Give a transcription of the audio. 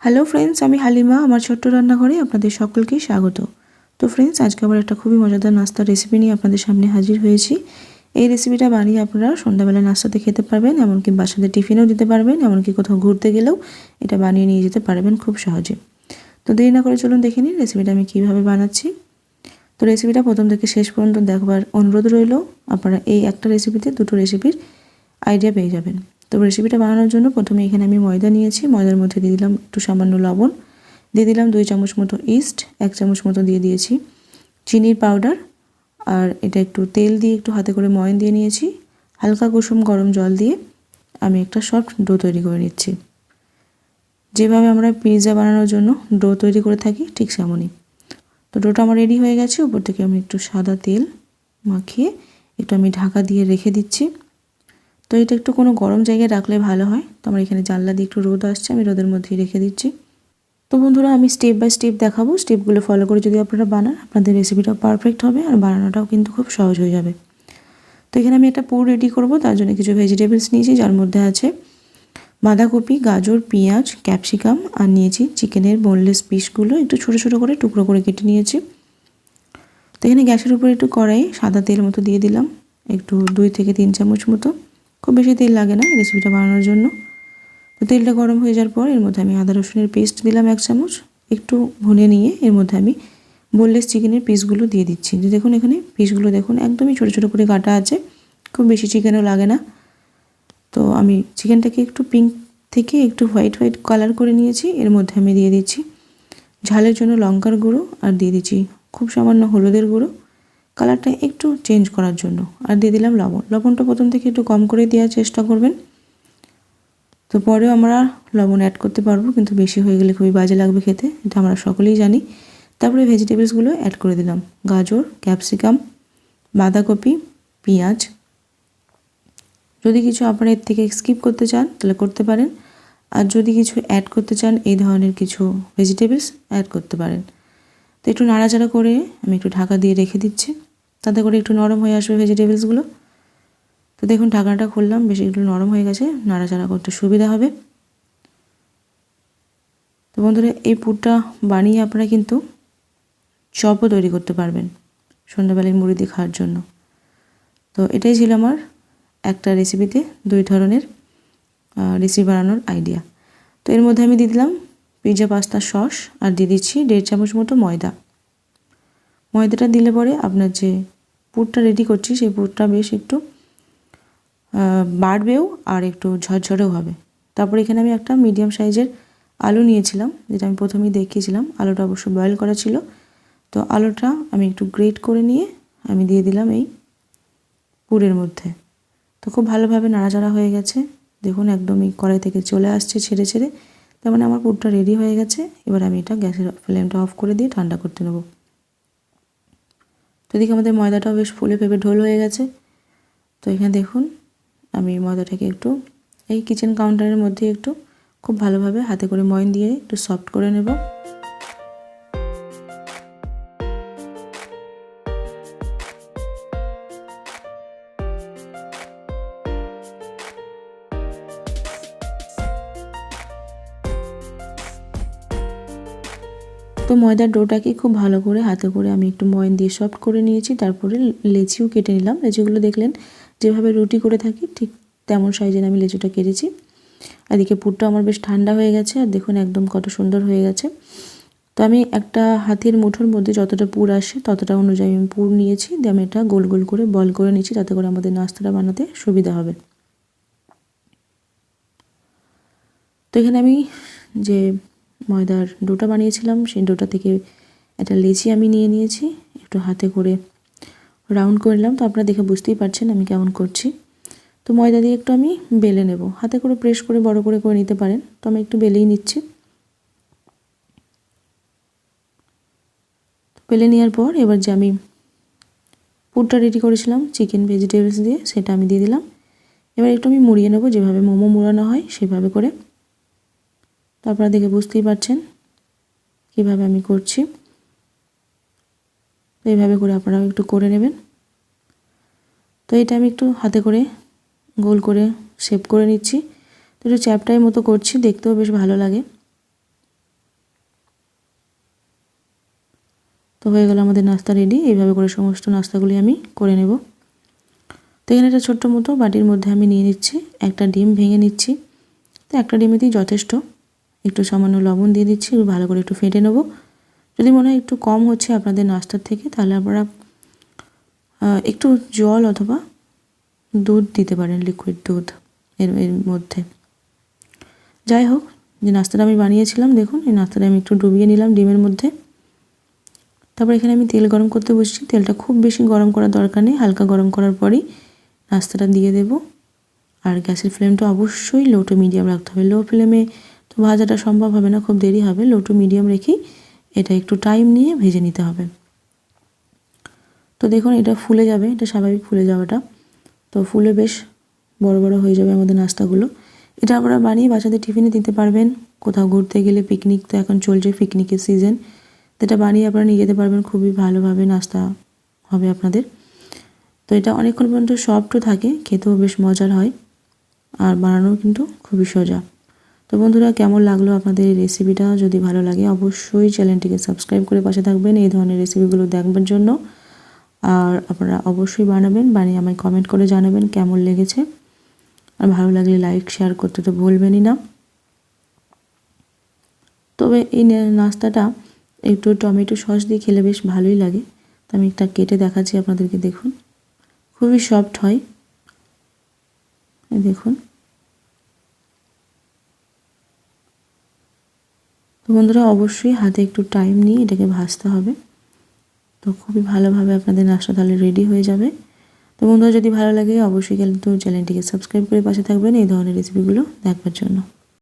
Hello friends আমি হালিমা, আমার ছোট্ট রান্নাঘরে আপনাদের সকলকেই স্বাগত। তো ফ্রেন্ডস আজকে আবার একটা খুবই মজাদার নাস্তার রেসিপি নিয়ে আপনাদের সামনে হাজির হয়েছি। এই রেসিপিটা বানিয়ে আপনারা সন্ধ্যাবেলা নাস্তাতে খেতে পারবেন, এমনকি বাসাতে টিফিনেও দিতে পারবেন, এমনকি কোথাও ঘুরতে গেলেও এটা বানিয়ে নিয়ে যেতে পারবেন খুব সহজে। তো দেরি না করে চলুন দেখে নিন রেসিপিটা আমি কীভাবে বানাচ্ছি। তো রেসিপিটা প্রথম থেকে শেষ পর্যন্ত দেখবার অনুরোধ রইল, আপনারা এই একটা রেসিপিতে দুটো রেসিপির আইডিয়া পেয়ে যাবেন। তো রেসিপিটা বানানোর জন্য প্রথমে এখানে আমি ময়দা নিয়েছি। ময়দার মধ্যে দিয়ে দিলাম একটু সামান্য লবণ। দিয়ে দিলাম দুই চামচ মতো ইস্ট এক চামচ মতো দিয়ে দিয়েছি চিনির পাউডার আর এটা একটু তেল দিয়ে একটু হাতে করে ময়ন দিয়ে নিয়েছি। হালকা কুসুম গরম জল দিয়ে আমি একটা সফট ডো তৈরি করে নিচ্ছি। যেভাবে আমরা পিৎজা বানানোর জন্য ডো তৈরি করে থাকি ঠিক সেমনই। তো ডোটা আমার রেডি হয়ে গেছে। উপর থেকে আমি একটু সাদা তেল মাখিয়ে একটু আমি ঢাকা দিয়ে রেখে দিচ্ছি। তো এটা একটু কোনো গরম জায়গায় রাখলে ভালো হয়। তো আমার এখানে জানলা দিয়ে একটু রোদ আসছে, আমি রোদের মধ্যেই রেখে দিচ্ছি। তো বন্ধুরা, আমি স্টেপ বাই স্টেপ দেখাবো। স্টেপগুলো ফলো করে যদি আপনারা বানান, আপনাদের রেসিপিটাও পারফেক্ট হবে আর বানানোটাও কিন্তু খুব সহজ হয়ে যাবে। তো এখানে আমি একটা পুর রেডি করব, তার জন্য কিছু ভেজিটেবলস নিয়েছি, যার মধ্যে আছে বাঁধাকপি, গাজর, পেঁয়াজ ক্যাপসিকাম আর নিয়েছি চিকেনের বোনলেস পিসগুলো একটু ছোটো ছোটো করে, টুকরো করে কেটে নিয়েছি। তো এখানে গ্যাসের উপরে একটু কড়াই সাদা তেল মতো দিয়ে দিলাম, একটু দুই থেকে তিন চামচ মতো। খুব বেশি তেল লাগে না এই রেসিপিটা বানানোর জন্য। তো তেলটা গরম হয়ে যাওয়ার পর এর মধ্যে আমি আদা, রসুনের পেস্ট দিলাম এক চামচ। একটু ভুনে নিয়ে এর মধ্যে আমি বোনলেস চিকেনের পিসগুলো দিয়ে দিচ্ছি। যে দেখুন এখানে পিসগুলো দেখুন, একদমই ছোটো ছোটো করে কাটা আছে। খুব বেশি চিকেনও লাগে না। তো আমি চিকেনটাকে একটু পিঙ্ক থেকে একটু হোয়াইট হোয়াইট কালার করে নিয়েছি। এর মধ্যে আমি দিয়ে দিচ্ছি ঝালের জন্য লঙ্কার গুঁড়ো আর দিয়ে দিচ্ছি খুব সামান্য হলুদের গুঁড়ো। কালারটা একটু চেঞ্জ করার জন্য। আর দিয়ে দিলাম লবণ। লবণটা প্রথম থেকে একটু কম করে দেওয়ার চেষ্টা করবেন। তো পরেও আমরা লবণ অ্যাড করতে পারব, কিন্তু বেশি হয়ে গেলে খুবই বাজে লাগবে খেতে, এটা আমরা সকলেই জানি। তারপরে ভেজিটেবলসগুলো অ্যাড করে দিলাম। গাজর ক্যাপসিকাম বাঁধাকপি, পেঁয়াজ। যদি কিছু আপনারা এর থেকে স্কিপ করতে চান, তাহলে করতে পারেন। আর যদি কিছু অ্যাড করতে চান, এই ধরনের কিছু ভেজিটেবলস অ্যাড করতে পারেন। তো একটু নাড়াচাড়া করে আমি একটু ঢাকা দিয়ে রেখে দিচ্ছি। তাতে করে একটু নরম হয়ে আসবে ভেজিটেবলসগুলো তো দেখুন ঢাকনাটা খুললাম, বেশি একটু নরম হয়ে গেছে, নাড়াচাড়া করতে সুবিধা হবে। তো বন্ধুরা, এই পুরটা বানিয়ে আপনারা কিন্তু চপও তৈরি করতে পারবেন সন্ধ্যাবেলায় মুড়ি দিয়ে খাওয়ার জন্য। তো এটাই ছিল আমার একটা রেসিপিতে দুই ধরনের রেসিপি বানানোর আইডিয়া তো এর মধ্যে আমি দিয়ে দিলাম পিৎজা পাস্তা সস আর দিয়ে দিচ্ছি দেড় চামচ মতো ময়দা। ময়দাটা দিলে পরে আপনার যে পুরটা রেডি করছি, সেই পুরটা বেশ একটু বাড়বেও আর একটু ঝরঝরেও হবে। তারপর এখানে আমি একটা মিডিয়াম সাইজের আলু নিয়েছিলাম, যেটা আমি প্রথমেই দেখিয়েছিলাম। আলুটা অবশ্য বয়েল করা ছিল। তো আলুটা আমি একটু গ্রেট করে নিয়ে আমি দিয়ে দিলাম এই পুরের মধ্যে। তো খুব ভালোভাবে নাড়াচাড়া হয়ে গেছে। দেখুন একদমই কড়াই থেকে চলে আসছে ছেড়ে ছেড়ে। তার মানে আমার পুরটা রেডি হয়ে গেছে। এবার আমি এটা গ্যাসের ফ্লেমটা অফ করে দিয়ে ঠান্ডা করতে নেব। তো এদিকে আমাদের ময়দাটাও বেশ ফুলে ফেপে ঢোল হয়ে গেছে। তো এখানে দেখুন, আমি ময়দাটাকে একটু, এই কিচেন কাউন্টারের মধ্যে একটু খুব ভালোভাবে হাতে করে ময়ন দিয়ে একটু সফট করে নেব। তো ময়দার ডোটাকে খুব ভালো করে হাতে করে আমি একটু ময়ন দিয়ে সফট করে নিয়েছি, তারপরে লেচিও কেটে নিলাম। লেচিগুলো দেখলেন যেভাবে রুটি করে থাকি, ঠিক তেমন সাইজের আমি লেচুটা কেটেছি। এদিকে পুরটা আমার বেশ ঠান্ডা হয়ে গেছে, আর দেখুন একদম কত সুন্দর হয়ে গেছে। তো আমি একটা হাতের মুঠোর মধ্যে যতটা পুর আসে ততটা অনুযায়ী আমি পুর নিয়েছি, দিয়ে আমি এটা গোল গোল করে বল করে নিয়েছি তাতে করে আমাদের নাস্তাটা বানাতে সুবিধা হবে। তো এখানে আমি যে ময়দার ডোটা বানিয়েছিলাম, সেই ডোটা থেকে একটা লেচি আমি নিয়ে নিয়েছি, একটু হাতে করে রাউন্ড করলাম তো আপনারা দেখে বুঝতেই পারছেন আমি কেমন করছি। তো ময়দা দিয়ে একটু আমি বেলে নেব। হাতে করে প্রেস করে, বড় করে করে নিতে পারেন। তো আমি একটু বেলেই নিচ্ছি। বেলে নেওয়ার পর এবার যে আমি পুরটা রেডি করেছিলাম চিকেন ভেজিটেবলস দিয়ে, সেটা আমি দিয়ে দিলাম। এবার একটু আমি মুড়িয়ে নেব। যেভাবে মোমো মুড়ানো হয়, সেভাবে করে তো আপনারা দেখে বুঝতেই পারছেন কীভাবে আমি করছি। তো এইভাবে করে আপনারাও একটু করে নেবেন। তো এটা আমি একটু হাতে করে গোল করে শেপ করে নিচ্ছি। তো একটু চ্যাপটাই মতো করছি, দেখতেও বেশ ভালো লাগে। তো হয়ে গেল আমাদের নাস্তা রেডি। এইভাবে করে সমস্ত নাস্তাগুলি আমি করে নেব। তো এখানে একটা ছোট্ট মতো বাটির মধ্যে আমি নিয়ে নিচ্ছি। একটা ডিম ভেঙে নিচ্ছি। তো একটা ডিমেতেই যথেষ্ট। একটু সামান্য লবণ দিয়ে দিচ্ছি ভালো করে একটু ফেটে নেব। যদি মনে হয় একটু কম হচ্ছে আপনাদের নাস্তার থেকে, তাহলে আপনারা একটু জল অথবা দুধ দিতে পারেন লিকুইড দুধ এর এর মধ্যে। যাই হোক, যে নাস্তাটা আমি বানিয়েছিলাম, দেখুন, এই নাস্তাটা আমি একটু ডুবিয়ে নিলাম ডিমের মধ্যে। তারপর এখানে আমি তেল গরম করতে বসছি, তেলটা খুব বেশি গরম করার দরকার নেই, হালকা গরম করার পরেই নাস্তাটা দিয়ে দেব। আর গ্যাসের ফ্লেমটা অবশ্যই লো টু মিডিয়াম রাখতে হবে। লো ফ্লেমে ভাজাটা সম্ভব হবে না, খুব দেরি হবে। লো টু মিডিয়াম রেখেই এটা একটু টাইম নিয়ে ভেজে নিতে হবে। তো দেখুন, এটা ফুলে যাবে, এটা স্বাভাবিক ফুলে যাওয়াটা। তো ফুলে বেশ বড় বড় হয়ে যাবে আমাদের নাস্তাগুলো। এটা আপনারা বানিয়ে বাচ্চাদের টিফিনে দিতে পারবেন। কোথাও ঘুরতে গেলে পিকনিক তো এখন চলছে পিকনিকের সিজন যেটা বানিয়ে আপনারা নিয়ে যেতে পারবেন, খুবই ভালোভাবে নাস্তা হবে আপনাদের। তো এটা অনেকক্ষণ পর্যন্ত সফটও থাকে, খেতেও বেশ মজার হয়। আর বানানো কিন্তু খুবই সোজা। তো বন্ধুরা, কেমন লাগল আপনাদের এই রেসিপিটা যদি ভালো লাগে, অবশ্যই চ্যানেলটিকে সাবস্ক্রাইব করে পাশে থাকবেন এই ধরনের রেসিপিগুলো দেখবার জন্য। আর আপনারা অবশ্যই বানাবেন, বানিয়ে আমায় কমেন্ট করে জানাবেন কেমন লেগেছে। আর ভালো লাগলে লাইক শেয়ার করতে তো ভুলবেনই না। তবে এই নাস্তাটা একটু টমেটো সস দিয়ে খেলে বেশ ভালোই লাগে। তো আমি একটা কেটে দেখাচ্ছি আপনাদেরকে, দেখুন। খুবই সফট হয়। দেখুন। তো বন্ধুরা, অবশ্যই হাতে একটু টাইম নিয়ে এটাকে ভাজতে হবে। তো খুবই ভালোভাবে আপনাদের নাস্তা তাহলে রেডি হয়ে যাবে। তো বন্ধুরা, যদি ভালো লাগে অবশ্যই কিন্তু চ্যানেলটিকে সাবস্ক্রাইব করে পাশে থাকবেন। এই ধরনের রেসিপিগুলো দেখবার জন্য।